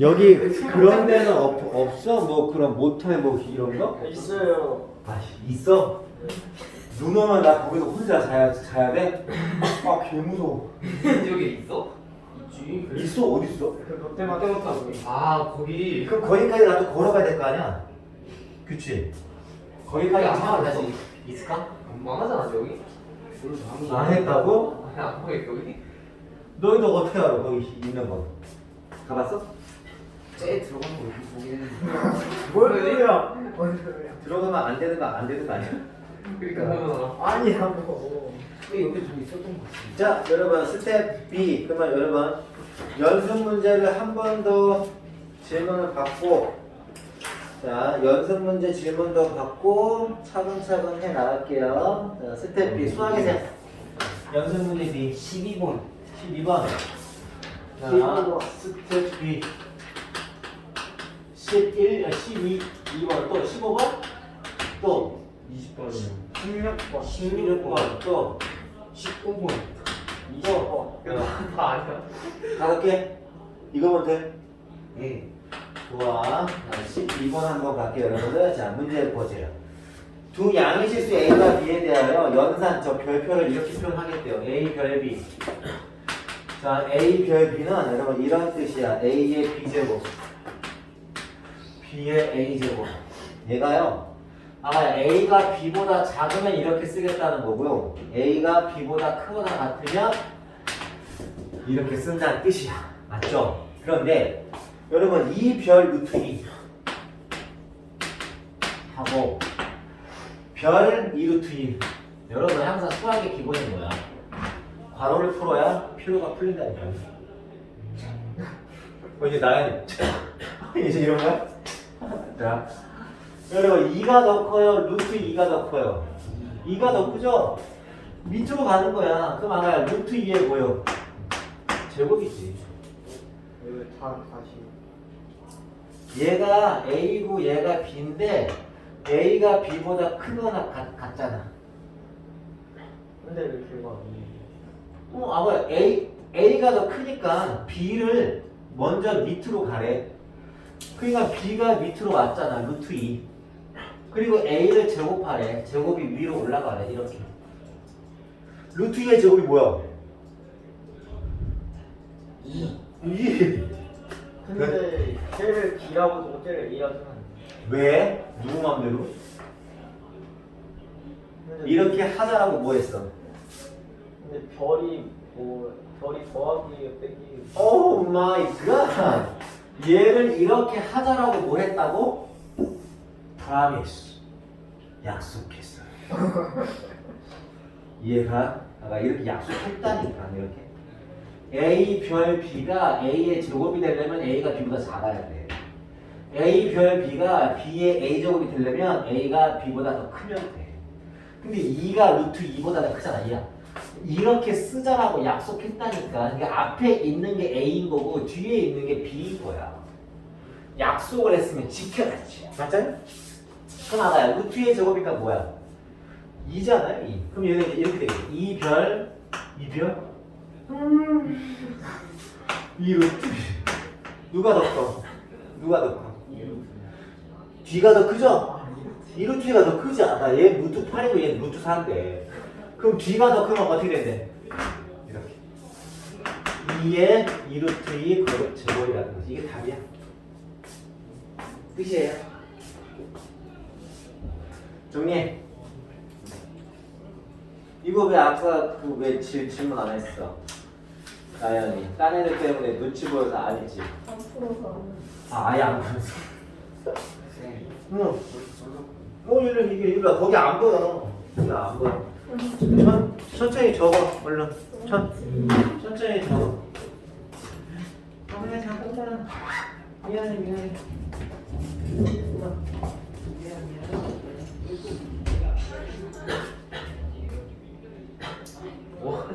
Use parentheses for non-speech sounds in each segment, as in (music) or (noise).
여기 그런 데는 없, 없어? 뭐 그런 모텔 뭐 이런 거? 있어요. 아 있어? 눈 오면 나 거기서 혼자 자야, 자야 돼? 아 개무서워 (laughs) 여기 있어? 있지. 있어? 어디 있어? 그 롯데마트 거기. 아 거기 그럼 거기까지 나도 걸어가야 될 거 아니야? 그치? 거기까지 안 망하지 다시 있을까? 안 망하잖아 여기 안 했다고? 아니 안 망해 여기 너희도 어떻게 알아 거기 있는 거? 가봤어? 쟤 들어가는 거 여기 했는데 뭔 소리야? 뭔 소리야? 들어가면 안 되는 거 안 되는 거 아니야? 그러니까 아니라고. 왜 여기 좀 있었던 거 같지 자 여러분 스텝 B. 그러면 여러분 연습 문제를 한 번 더 질문을 받고 자 연습 문제 질문도 받고 차근차근 해 나갈게요. 자 스텝 B. 수학에서 연습 문제 B. 12번. 12번. 자 12번. 스텝 B 11, 12, 2번 또 15번 또 20번이요 16번. 16번 또 19번 또다 아니야 다섯 개? 이거면 돼? 네 좋아. 자, 12번 한번 갈게요, 여러분들. 자, 문제를 보세요. 두 양의 실수 A와 B에 대하여 연산, 저 별표를 이렇게 표현하겠대요. A 별 B. 자, A 별 B는 여러분 이런 뜻이야. A의 B제곱. B의 A제곱. 얘가요. 아, A가 B보다 작으면 이렇게 쓰겠다는 거고요. A가 B보다 크거나 같으면 이렇게 쓴다는 뜻이야. 맞죠? 그런데 여러분 이 별 루트 2 하고 별 2루트 2 여러분 항상 수학의 기본이 뭐야? 괄호를 풀어야 필요가 풀린다니까요. 어, 이제 나야 (laughs) 이제 이런 거야? 자, 여러분 2가 더 커요? 루트 2가 더 커요? 2가 더 크죠? 밑으로 가는 거야. 그럼 아까 루트 2에 뭐요? 제곱이지. 왜 다, 다시. 얘가 A고 얘가 B인데 A가 B보다 크거나 같, 같잖아. 근데 왜 걔가 어, 아버 A A가 더 크니까 B를 먼저 밑으로 가래. 그러니까 B가 밑으로 왔잖아. 루트 2. 그리고 A를 제곱하래. 제곱이 위로 올라가래. 이렇게. 루트 2의 제곱이 뭐야? 2. 2. 근데 쟤를 B라고 두고 쟤를 A라고. 왜? 누구 맘대로? 근데 이렇게 하자라고 뭐 했어? 근데 별이 뭐 별이 더하기 빼기 오 마이 갓! 얘를 이렇게 하자라고 뭐 했다고? promise. 약속했어요. (laughs) 이해가? 아까 이렇게 약속했다니까, 이렇게. A 별 B가 A의 제곱이 되려면 A가 B보다 작아야 돼. A 별 B가 B의 A 제곱이 되려면 A가 B보다 더 크면 돼. 근데 2가 루트 2보다 더 크잖아, 얘야. 이렇게 쓰자라고 약속했다니까. 그러니까 앞에 있는 게 A인 거고 뒤에 있는 게 B인 거야. 약속을 했으면 지켜야지. 맞아요? 그럼 알아요. 루트의 제곱이니까 뭐야? 2잖아요, 2. 그럼 얘는 이렇게 되겠죠. 2별, 2별? 음. (laughs) 2 루트. 누가 더 커? 누가 더 커? 뒤가 더 크죠? 2 루트가 더 크지 않아. 얘 루트 8이고 얘 루트 4인데. 그럼 뒤가 더 크면 어떻게 된대? 이렇게. 2의 2루트 2 거듭 제곱이라는 거지. 이게 답이야. 끝이에요. 정리. 이거 왜 아까 그 왜 질문 안 했어? 나연이. 딴 애들 때문에 눈치 보여서 안 했지. 안 풀어서 아, 아예 안 보였어. 응. 뭐 이래 이게 이거 거기 안 보여. 거기 안 보여. 천, 천천히 적어 얼른. 천, 천천히 적어. 아 그냥 잠깐만. 미안해 미안해. 미안 미안. 뭐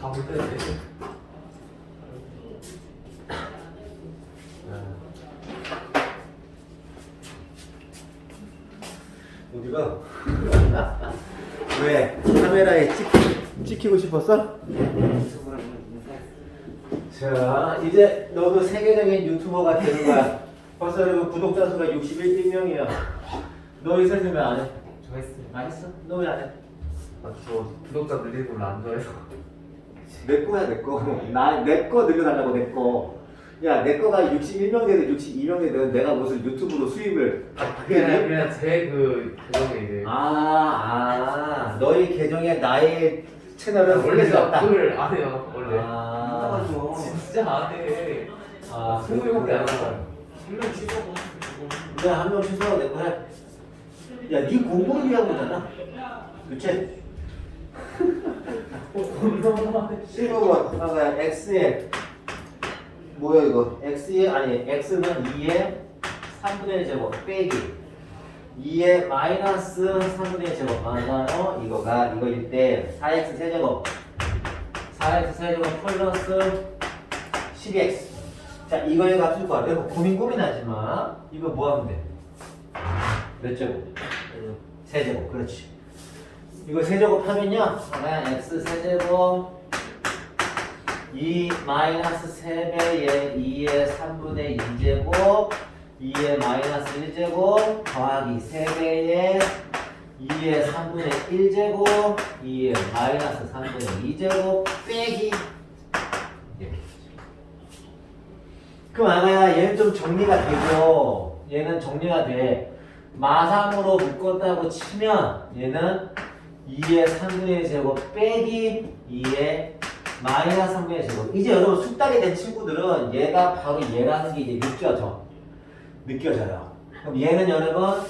다못 되는데 어디가? 왜? 카메라에 찍, 찍히고 싶었어? 자, 이제 너도 세계적인 유튜버가 되는 거야. 벌써 여러분 구독자 수가 61명이야. 너 이사 좀안 해? 저 했어요. 안 했어? 너 왜 안 해? 아 저 구독자 늘리는 걸로 안 좋아해서. 내 거야 내 거. 나 내 거 늘려달라고 내 거. 야, 내 거가 61명 되든 62명 되든 내가 무슨 유튜브로 수입을 다 그냥 받겠니? 그냥 제 그 계정에 이제. 아, 아, 너희 계정에 나의 채널은 원래 수저 없다. 그걸 안 해요. 원래. 아, 진짜 안 해. 아, 스무 명밖에 안. 해요. 한명 취소하고. 그냥 한명 취소하고 내거 해. 야, 네 공부를 위한 거잖아. 그치? 15번. (laughs) 아까 x에 뭐야 이거? x에 아니 x는 2의 3분의 1 제곱 빼기 2의 마이너스 3분의 1 제곱 맞아요? 이거가 이거일 때 4x 세제곱 4x 세제곱 플러스 12x 자 이거의 값을 구하 내가 고민 고민하지 마 이거 뭐 하면 돼? 몇 제곱? 세제곱 그렇지 이거 세제곱 하면요 x 세제곱 2 마이너스 3배의 2의 3분의 2제곱 2의 마이너스 1제곱 더하기 3배의 2의 3분의 1제곱 2의 마이너스 3분의 2제곱 빼기. 이렇게 그럼 아마야 얘는 좀 정리가 되죠 얘는 정리가 돼. 마삼으로 묶었다고 치면 얘는 2의 3분의 1제곱 빼기 2의 마이너스 3분의 1제곱. 이제 여러분 숙달이 된 친구들은 얘가 바로 얘라는 게 이제 느껴져 느껴져요. 그럼 얘는 여러분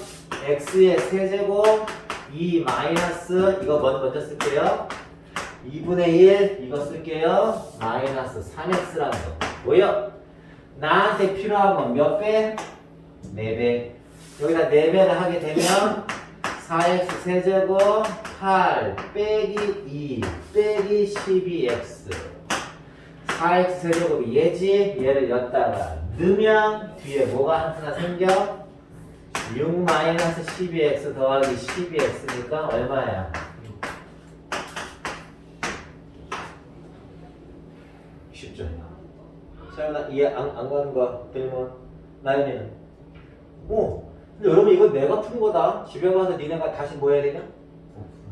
x의 세제곱 2 마이너스 이거 먼저 먼저 쓸게요. 2분의 1 이거 쓸게요. 마이너스 3x라는 거. 뭐요? 나한테 필요한 건 몇 배? 4배. 여기다 4배를 하게 되면 4x 세제곱 8 빼기 2 빼기 12x 4x 세제곱이 얘지? 얘를 엿다가 넣으면 뒤에 뭐가 하나 생겨? 6 마이너스 12x 더하기 12x니까 얼마야? 10점 세연아 이해 안, 안 가는 거야 들리면 나연이는 어 근데 여러분 이거 내가 푼 거다 집에 가서 니네가 다시 뭐 해야 되냐?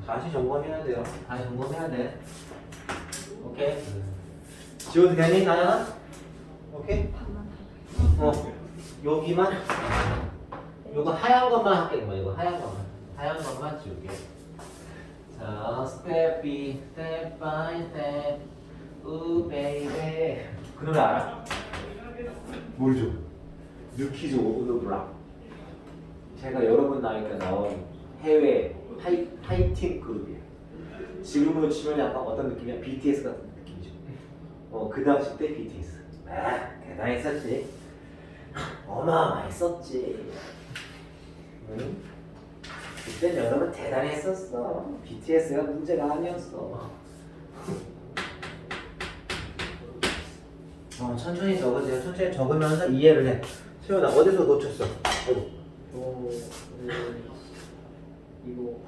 다시 점검해야 돼요 다시 점검해야 돼 오케이 지워도 되니 나연아? 오케이? 어 여기만? 요거 하얀 것만 할게 뭐 이거 하얀 것만. 하얀 것만 지울게. 자 스텝 B 스텝 바이 스텝 우 베이베 그 노래 알아? 모르죠. 뉴키즈 오브 더 블락 제가 여러분 나이가 나온 해외 하이, 하이틴 그룹이에요. 지금으로 치면 약간 어떤 느낌이야? BTS 같은 느낌이죠. 어 그 당시 때 BTS 아 대단했었지 어마어마했었지 응? 그땐 여러분 대단했었어 BTS가 문제가 아니었어 어, 천천히 적으세요. 천천히 적으면서 이해를 해. 세훈아 어디서 놓쳤어? 어디? 어, 음, 이거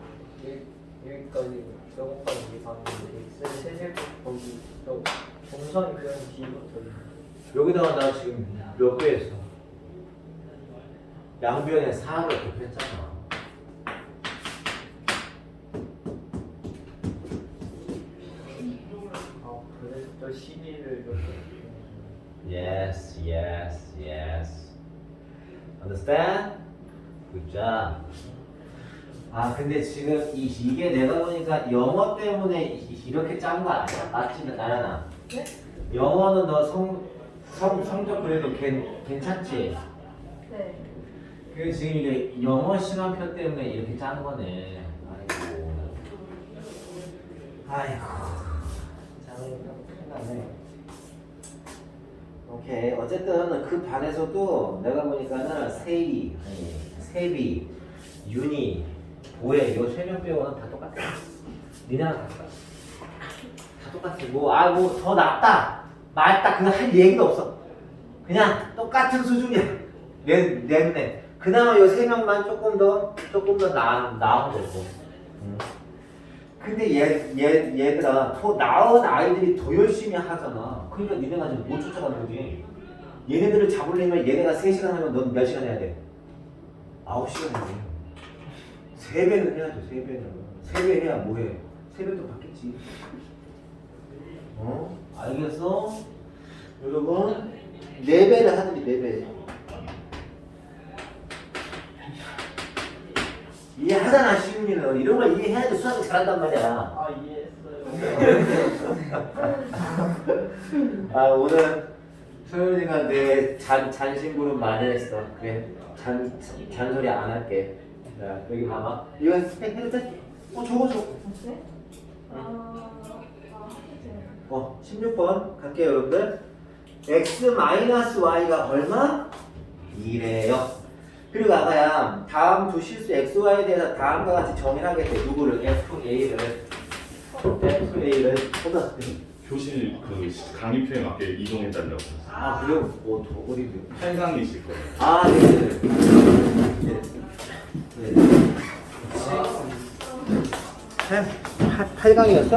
여기, 여기까지 저거까지 계산했는데 x 세제곱 거기 저 그냥 뒤부터 여기다가 나 지금 몇배 했어? 양변에 4를 곱했잖아. 아 그래서 또 12를 이렇게 Yes, yes, yes. Understand? Good job. 아 근데 지금 이, 이게 내가 보니까 영어 때문에 이- 이렇게 짠 거 아니야? 맞지 나연아? 네? 영어는 너 성, 성, 성적 그래도 괜, 괜찮지? 네. 그 지금 이제 영어 시간표 때문에 이렇게 짠 거네. 아이고. 아이고. 참 큰일 나네. 오케이. 어쨌든 그 반에서도 내가 보니까는 세이, 세비, 윤이, 보혜 요세 명 빼고는 다 똑같아. 니네랑 다 똑같아. 다 똑같아. 뭐, 아, 뭐 더 낫다. 맑다. 그거 할 얘기도 없어. 그냥 똑같은 수준이야. 내, 내 눈에. 그나마 요 세 명만 조금 더, 조금 더 나, 나은 거고. 음. 근데 얘, 얘, 얘들아 더 나은 아이들이 더 열심히 하잖아 그러니까 니네가 지금 못 쫓아가는 거지 얘네들을 잡으려면 얘네가 3시간 하면 넌 몇 시간 해야 돼? 9시간 해야 돼 3배는 해야죠 3배는 3배 해야 뭐해 3배도 받겠지 어? 알겠어? 여러분 4배를 하든지 4배 이해하잖아 시윤이는 이런 걸 이해해야지 수학을 잘한단 말이야 아 이해했어요. (laughs) 아 오늘 소연이가 내 잔, 잔심부름 많이 했어 그래 잔, 잔소리 안 할게 자 여기 봐봐 이거 해- 해도 돼? 어 저거 저거 네? 아, 아, 어 16번 갈게요 여러분들 x-y가 얼마? 2래요 그리고 아까야 다음 두 실수 xy에 대해서 다음과 같이 정의하게 돼 누구를 fa를 fa를 보다 교실 그 강의표에 맞게 이동해 달라고 아 그래요? 어, 더 어디 있어요? 8강이실 거예요 아, 네. 네. 네. 네. 네. 8강이었어?